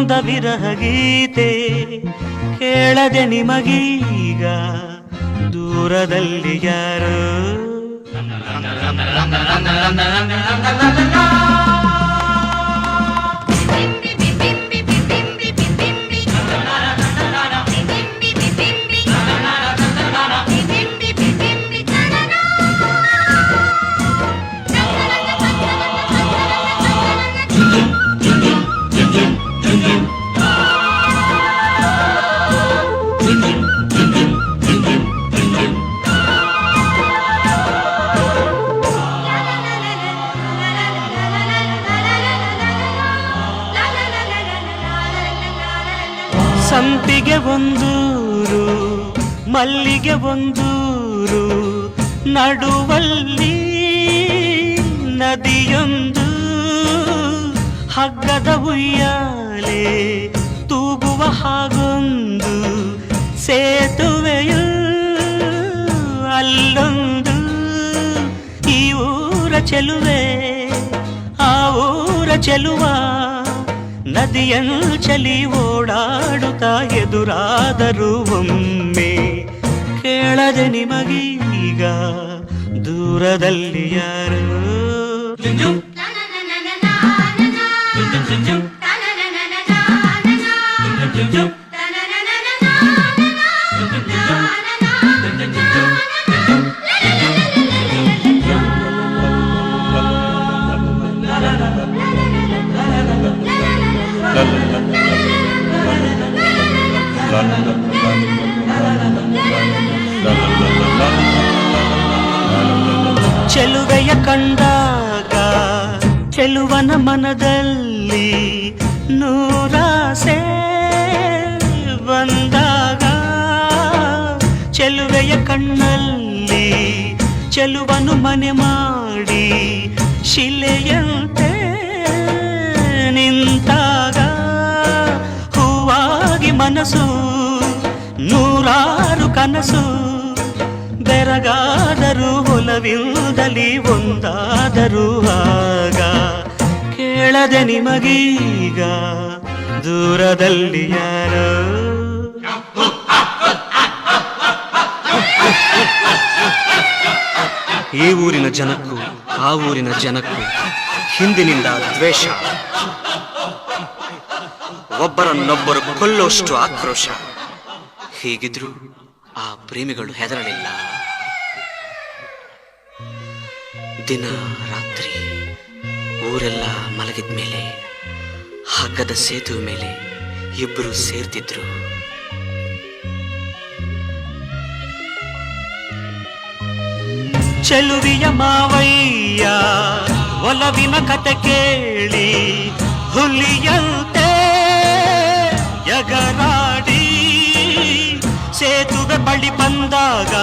ನೊಂದ ವಿರಹ ಗೀತೆ ಕೇಳದೆ ನಿಮಗೀಗ ದೂರದಲ್ಲಿ ಯಾರೋ ಸಂಪಿಗೆ ಒಂದೂರು ಮಲ್ಲಿಗೆ ಒಂದೂರು ನಡುವಲ್ಲಿ ನದಿಯೊಂದು ಹಗ್ಗದ ಉಯ್ಯಾಲೆ ತೂಗುವ ಹಾಗೊಂದು ಸೇತುವೆಯು ಅಲ್ಲೊಂದು ಈ ಊರ ಚೆಲುವೆ ಆ ಊರ ಚೆಲುವ ನದಿಯನ್ನು ಚಲಿ ಓಡಾಡುತ್ತಾ ಎದುರಾದರೂ ಒಮ್ಮೆ ಕೇಳದೆ ನಿಮಗೀಗ ದೂರದಲ್ಲಿ ಯಾರು ಕಂಡಾಗ ಚೆಲುವನ ಮನದಲ್ಲಿ ನೂರಾಸೆ ಬಂದಾಗ ಚೆಲುವೆಯ ಕಣ್ಣಲ್ಲಿ ಚೆಲುವನು ಮನೆ ಮಾಡಿ ಶಿಲೆಯಂತೆ ನಿಂತಾಗ ಹೂವಾಗಿ ಮನಸ್ಸು ನೂರಾರು ಕನಸು ಬೆರಗಾದರೂ ಹೊಲವಿಲ್ಲದಲ್ಲಿ ಒಂದಾದರೂ ಆಗ. ಕೇಳದೆ ನಿಮಗೀಗ ದೂರದಲ್ಲಿ ಯಾರೋ? ಈ ಊರಿನ ಜನಕ್ಕೂ, ಆ ಊರಿನ ಜನಕ್ಕೂ ಹಿಂದಿನಿಂದ ದ್ವೇಷ. ಒಬ್ಬರನ್ನೊಬ್ಬರು ಕೊಲ್ಲುವಷ್ಟು ಆಕ್ರೋಶ. ಹೀಗಿದ್ರೂ ಆ ಪ್ರೇಮಿಗಳು ಹೆದರಲಿಲ್ಲ. ದಿನ, ರಾತ್ರಿ, ಊರೆಲ್ಲ ಮಲಗಿದ ಮೇಲೆ, ಹಗ್ಗದ ಸೇತುವೆ ಮೇಲೆ ಇಬ್ಬರು ಸೇರ್ತಿದ್ರು. ಚೆಲುವಿಯ ಮಾವಯ್ಯ, ಒಲವಿನ ಕತೆ ಕೇಳಿ, ಹುಲಿಯಂತೆ ಯಗರಾಡಿ ಸೇತುವೆ ಬಳಿ ಬಂದಾಗ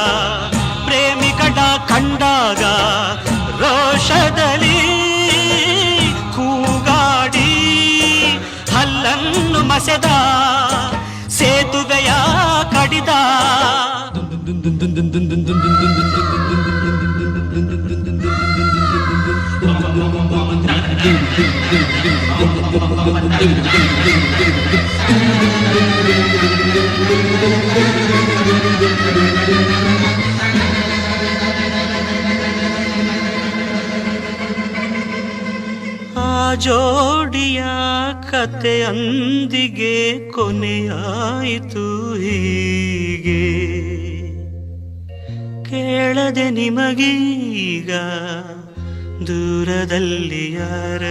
ಜೋಡಿಯ ಕತೆ ಅಂದಿಗೆ ಕೊನೆಯಾಯಿತು ಹೀಗೆ. ಕೇಳದೆ ನಿಮಗೀಗ ದೂರದಲ್ಲಿ ಯಾರ?